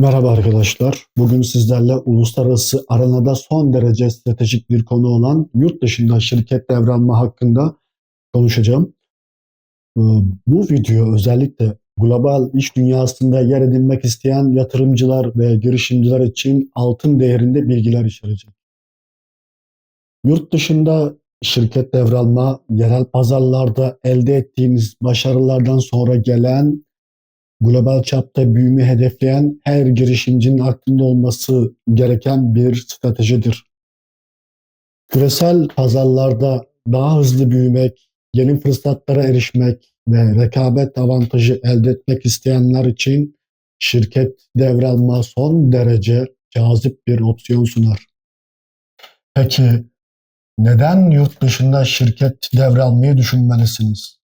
Merhaba arkadaşlar. Bugün sizlerle uluslararası arenada son derece stratejik bir konu olan yurt dışında şirket devralma hakkında konuşacağım. Ee, Bu video özellikle global iş dünyasında yer edinmek isteyen yatırımcılar ve girişimciler için altın değerinde bilgiler içerecek. Yurt dışında şirket devralma, yerel pazarlarda elde ettiğiniz başarılardan sonra gelen global çapta büyüme hedefleyen her girişimcinin aklında olması gereken bir stratejidir. Küresel pazarlarda daha hızlı büyümek, yeni fırsatlara erişmek ve rekabet avantajı elde etmek isteyenler için şirket devralma son derece cazip bir opsiyon sunar. Peki neden yurt dışında şirket devralmayı düşünmelisiniz?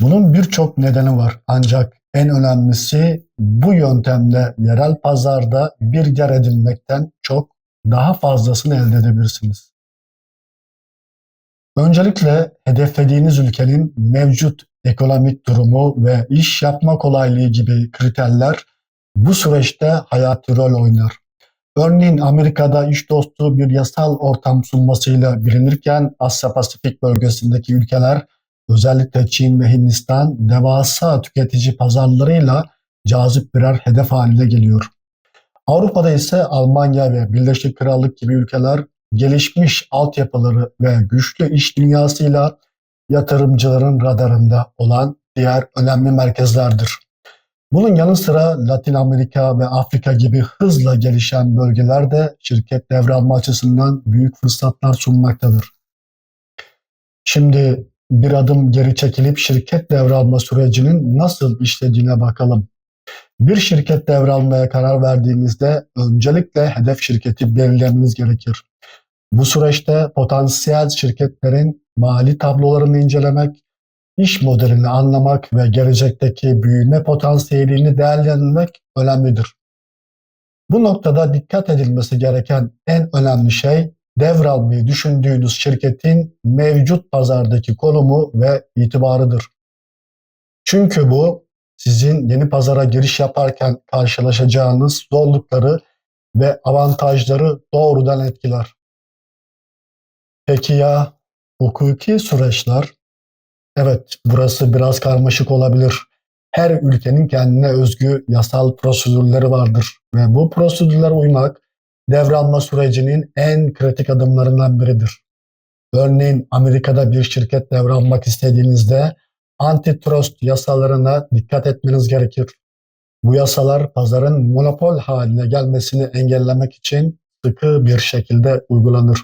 Bunun birçok nedeni var ancak en önemlisi bu yöntemle yerel pazarda bir yer edinmekten çok daha fazlasını elde edebilirsiniz. Öncelikle hedeflediğiniz ülkenin mevcut ekonomik durumu ve iş yapma kolaylığı gibi kriterler bu süreçte hayati rol oynar. Örneğin Amerika'da iş dostu bir yasal ortam sunmasıyla bilinirken Asya Pasifik bölgesindeki ülkeler özellikle Çin ve Hindistan devasa tüketici pazarlarıyla cazip birer hedef haline geliyor. Avrupa'da ise Almanya ve Birleşik Krallık gibi ülkeler gelişmiş altyapıları ve güçlü iş dünyasıyla yatırımcıların radarında olan diğer önemli merkezlerdir. Bunun yanı sıra Latin Amerika ve Afrika gibi hızla gelişen bölgeler de şirket devralma açısından büyük fırsatlar sunmaktadır. Şimdi bir adım geri çekilip şirket devralma sürecinin nasıl işlediğine bakalım. Bir şirket devralmaya karar verdiğinizde öncelikle hedef şirketi belirlemeniz gerekir. Bu süreçte potansiyel şirketlerin mali tablolarını incelemek, iş modelini anlamak ve gelecekteki büyüme potansiyelini değerlendirmek önemlidir. Bu noktada dikkat edilmesi gereken en önemli şey devralmayı düşündüğünüz şirketin mevcut pazardaki konumu ve itibarıdır. Çünkü bu sizin yeni pazara giriş yaparken karşılaşacağınız zorlukları ve avantajları doğrudan etkiler. Peki ya hukuki süreçler? Evet, burası biraz karmaşık olabilir. Her ülkenin kendine özgü yasal prosedürleri vardır ve bu prosedürlere uymak devralma sürecinin en kritik adımlarından biridir. Örneğin Amerika'da bir şirket devralmak istediğinizde antitrust yasalarına dikkat etmeniz gerekir. Bu yasalar pazarın monopol haline gelmesini engellemek için sıkı bir şekilde uygulanır.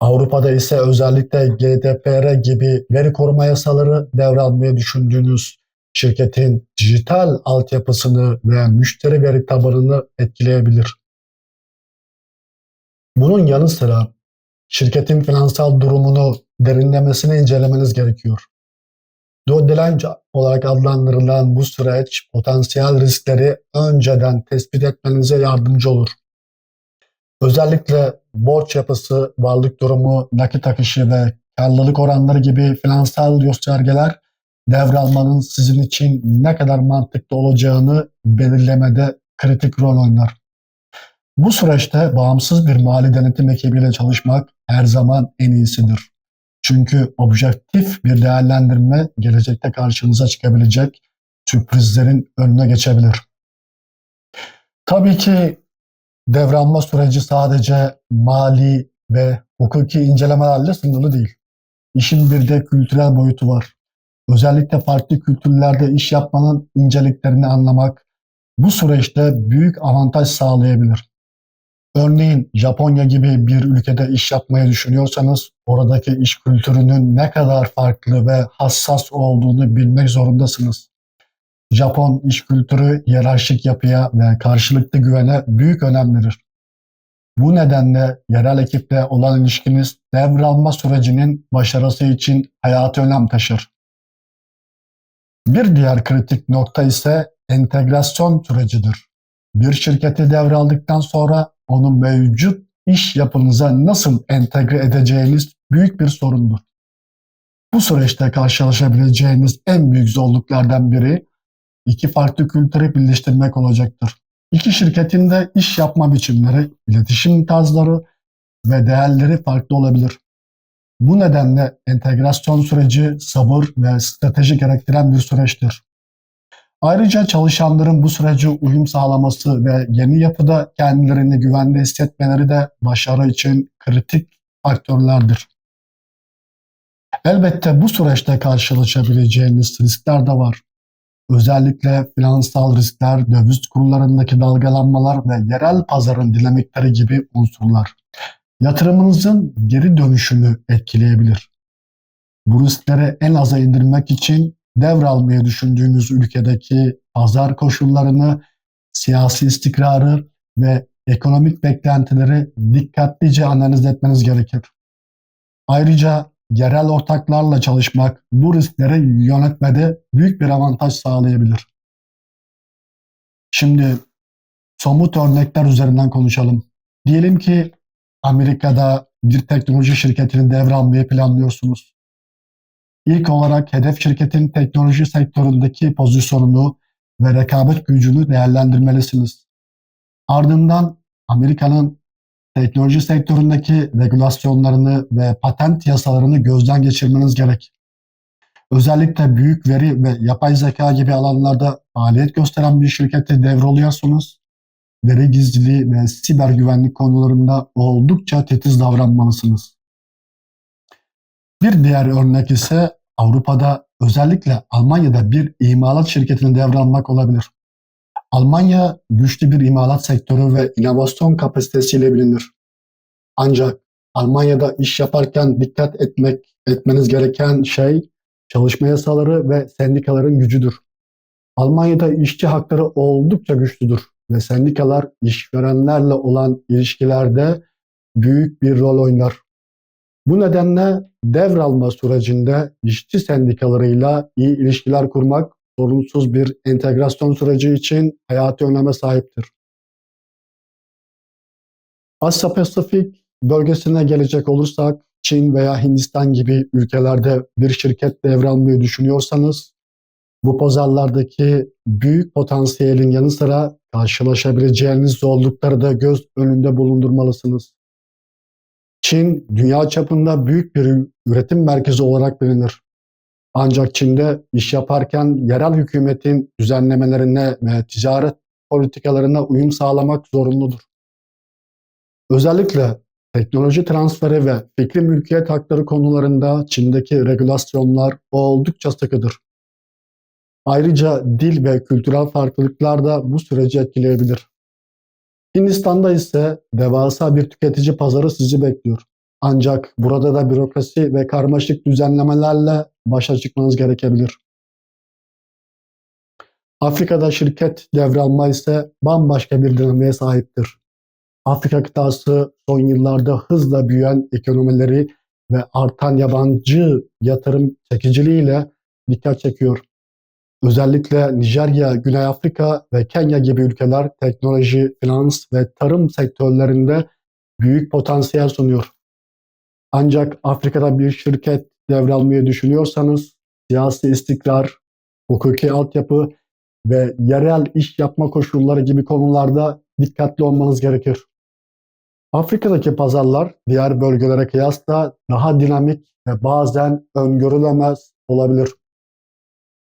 Avrupa'da ise özellikle GDPR gibi veri koruma yasaları devralmayı düşündüğünüz şirketin dijital altyapısını ve müşteri veri tabanını etkileyebilir. Bunun yanı sıra şirketin finansal durumunu derinlemesine incelemeniz gerekiyor. Diligence olarak adlandırılan bu süreç potansiyel riskleri önceden tespit etmenize yardımcı olur. Özellikle borç yapısı, varlık durumu, nakit akışı ve karlılık oranları gibi finansal göstergeler devralmanın sizin için ne kadar mantıklı olacağını belirlemede kritik rol oynar. Bu süreçte bağımsız bir mali denetim ekibiyle çalışmak her zaman en iyisidir. Çünkü objektif bir değerlendirme gelecekte karşınıza çıkabilecek sürprizlerin önüne geçebilir. Tabii ki devralma süreci sadece mali ve hukuki incelemelerle sınırlı değil. İşin bir de kültürel boyutu var. Özellikle farklı kültürlerde iş yapmanın inceliklerini anlamak bu süreçte büyük avantaj sağlayabilir. Örneğin Japonya gibi bir ülkede iş yapmayı düşünüyorsanız oradaki iş kültürünün ne kadar farklı ve hassas olduğunu bilmek zorundasınız. Japon iş kültürü hiyerarşik yapıya ve karşılıklı güvene büyük önem verir. Bu nedenle yerel ekiple olan ilişkiniz devralma sürecinin başarısı için hayati önem taşır. Bir diğer kritik nokta ise entegrasyon sürecidir. Bir şirketi devraldıktan sonra onu mevcut iş yapınıza nasıl entegre edeceğiniz büyük bir sorundur. Bu süreçte karşılaşabileceğiniz en büyük zorluklardan biri iki farklı kültürü birleştirmek olacaktır. İki şirketin de iş yapma biçimleri, iletişim tarzları ve değerleri farklı olabilir. Bu nedenle entegrasyon süreci sabır ve strateji gerektiren bir süreçtir. Ayrıca çalışanların bu sürece uyum sağlaması ve yeni yapıda kendilerini güvende hissetmeleri de başarı için kritik faktörlerdir. Elbette bu süreçte karşılaşabileceğiniz riskler de var. Özellikle finansal riskler, döviz kurlarındaki dalgalanmalar ve yerel pazarın dinamikleri gibi unsurlar yatırımınızın geri dönüşünü etkileyebilir. Bu riskleri en aza indirmek için devralmayı düşündüğünüz ülkedeki pazar koşullarını, siyasi istikrarı ve ekonomik beklentileri dikkatlice analiz etmeniz gerekir. Ayrıca yerel ortaklarla çalışmak bu riskleri yönetmede büyük bir avantaj sağlayabilir. Şimdi somut örnekler üzerinden konuşalım. Diyelim ki Amerika'da bir teknoloji şirketini devralmayı planlıyorsunuz. İlk olarak hedef şirketin teknoloji sektöründeki pozisyonunu ve rekabet gücünü değerlendirmelisiniz. Ardından Amerika'nın teknoloji sektöründeki regülasyonlarını ve patent yasalarını gözden geçirmeniz gerek. Özellikle büyük veri ve yapay zeka gibi alanlarda faaliyet gösteren bir şirketi devralıyorsunuz veri gizliliği ve siber güvenlik konularında oldukça titiz davranmalısınız. Bir diğer örnek ise Avrupa'da özellikle Almanya'da bir imalat şirketini devralmak olabilir. Almanya güçlü bir imalat sektörü ve inovasyon kapasitesiyle bilinir. Ancak Almanya'da iş yaparken dikkat etmek etmeniz gereken şey çalışma yasaları ve sendikaların gücüdür. Almanya'da işçi hakları oldukça güçlüdür ve sendikalar işverenlerle olan ilişkilerde büyük bir rol oynar. Bu nedenle devralma sürecinde işçi sendikalarıyla iyi ilişkiler kurmak sorunsuz bir entegrasyon süreci için hayati öneme sahiptir. Asya Pasifik bölgesine gelecek olursak Çin veya Hindistan gibi ülkelerde bir şirket devralmayı düşünüyorsanız bu pazarlardaki büyük potansiyelin yanı sıra karşılaşabileceğiniz zorlukları da göz önünde bulundurmalısınız. Çin dünya çapında büyük bir üretim merkezi olarak bilinir. Ancak Çin'de iş yaparken yerel hükümetin düzenlemelerine ve ticaret politikalarına uyum sağlamak zorunludur. Özellikle teknoloji transferi ve fikri mülkiyet hakları konularında Çin'deki regülasyonlar oldukça sıkıdır. Ayrıca dil ve kültürel farklılıklar da bu süreci etkileyebilir. Hindistan'da ise devasa bir tüketici pazarı sizi bekliyor. Ancak burada da bürokrasi ve karmaşık düzenlemelerle başa çıkmanız gerekebilir. Afrika'da şirket devralma ise bambaşka bir dinamiğe sahiptir. Afrika kıtası son yıllarda hızla büyüyen ekonomileri ve artan yabancı yatırım çekiciliğiyle dikkat çekiyor. Özellikle Nijerya, Güney Afrika ve Kenya gibi ülkeler teknoloji, finans ve tarım sektörlerinde büyük potansiyel sunuyor. Ancak Afrika'da bir şirket devralmayı düşünüyorsanız siyasi istikrar, hukuki altyapı ve yerel iş yapma koşulları gibi konularda dikkatli olmanız gerekir. Afrika'daki pazarlar diğer bölgelere kıyasla daha dinamik ve bazen öngörülemez olabilir.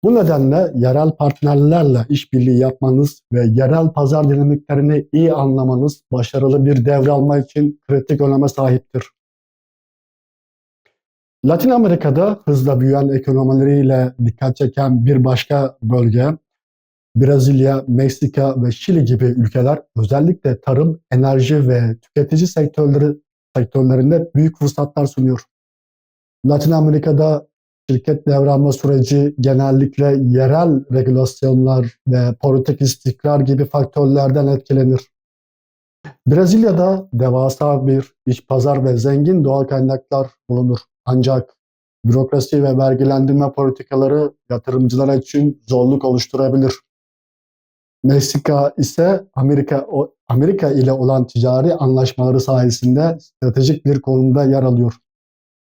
Bu nedenle yerel partnerlerle işbirliği yapmanız ve yerel pazar dinamiklerini iyi anlamanız başarılı bir devralma için kritik öneme sahiptir. Latin Amerika'da hızla büyüyen ekonomileriyle dikkat çeken bir başka bölge, Brezilya, Meksika ve Şili gibi ülkeler özellikle tarım, enerji ve tüketici sektörleri sektörlerinde büyük fırsatlar sunuyor. Latin Amerika'da şirket devralma süreci genellikle yerel regülasyonlar ve politik istikrar gibi faktörlerden etkilenir. Brezilya'da devasa bir iç pazar ve zengin doğal kaynaklar bulunur. Ancak bürokrasi ve vergilendirme politikaları yatırımcılar için zorluk oluşturabilir. Meksika ise Amerika Amerika ile olan ticari anlaşmaları sayesinde stratejik bir konumda yer alıyor.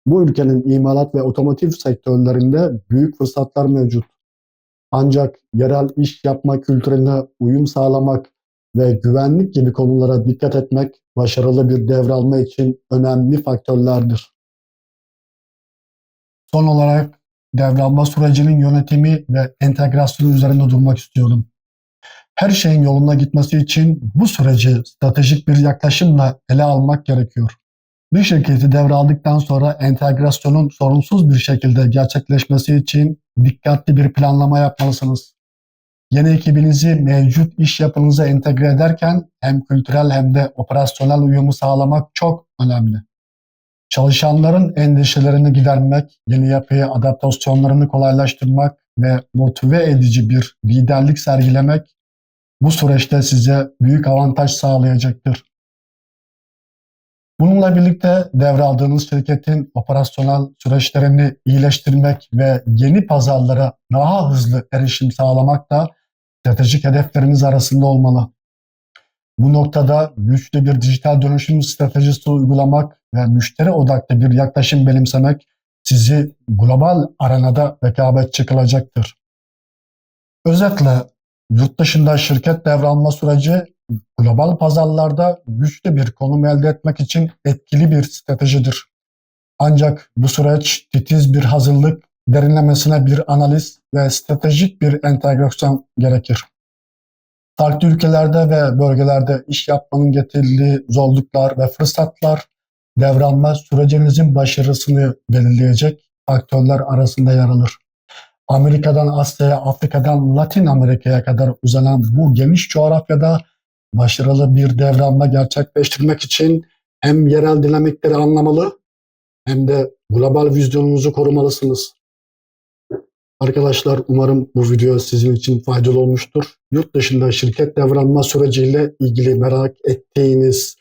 Bu ülkenin imalat ve otomotiv sektörlerinde büyük fırsatlar mevcut. Ancak yerel iş yapma kültürüne uyum sağlamak ve güvenlik gibi konulara dikkat etmek başarılı bir devralma için önemli faktörlerdir. Son olarak devralma sürecinin yönetimi ve entegrasyonu üzerinde durmak istiyorum. Her şeyin yoluna gitmesi için bu süreci stratejik bir yaklaşımla ele almak gerekiyor. Bir şirketi devraldıktan sonra entegrasyonun sorunsuz bir şekilde gerçekleşmesi için dikkatli bir planlama yapmalısınız. Yeni ekibinizi mevcut iş yapınıza entegre ederken hem kültürel hem de operasyonel uyumu sağlamak çok önemli. Çalışanların endişelerini gidermek, yeni yapıya adaptasyonlarını kolaylaştırmak ve motive edici bir liderlik sergilemek bu süreçte size büyük avantaj sağlayacaktır. Bununla birlikte devraldığınız şirketin operasyonel süreçlerini iyileştirmek ve yeni pazarlara daha hızlı erişim sağlamak da stratejik hedefleriniz arasında olmalı. Bu noktada güçlü bir dijital dönüşüm stratejisi uygulamak ve müşteri odaklı bir yaklaşım benimsemek sizi global arenada rekabetçi kılacaktır. Özetle yurt dışında şirket devralma süreci global pazarlarda güçlü bir konum elde etmek için etkili bir stratejidir. Ancak bu süreç titiz bir hazırlık, derinlemesine bir analiz ve stratejik bir entegrasyon gerekir. Farklı ülkelerde ve bölgelerde iş yapmanın getirdiği zorluklar ve fırsatlar devralma sürecinizin başarısını belirleyecek faktörler arasında yer alır. Amerika'dan Asya'ya, Afrika'dan Latin Amerika'ya kadar uzanan bu geniş coğrafyada başarılı bir devralma gerçekleştirmek için hem yerel dinamikleri anlamalı hem de global vizyonunuzu korumalısınız. Arkadaşlar umarım bu video sizin için faydalı olmuştur. Yurt dışında şirket devralma süreciyle ilgili merak ettiğiniz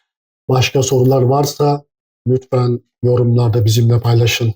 başka sorular varsa lütfen yorumlarda bizimle paylaşın.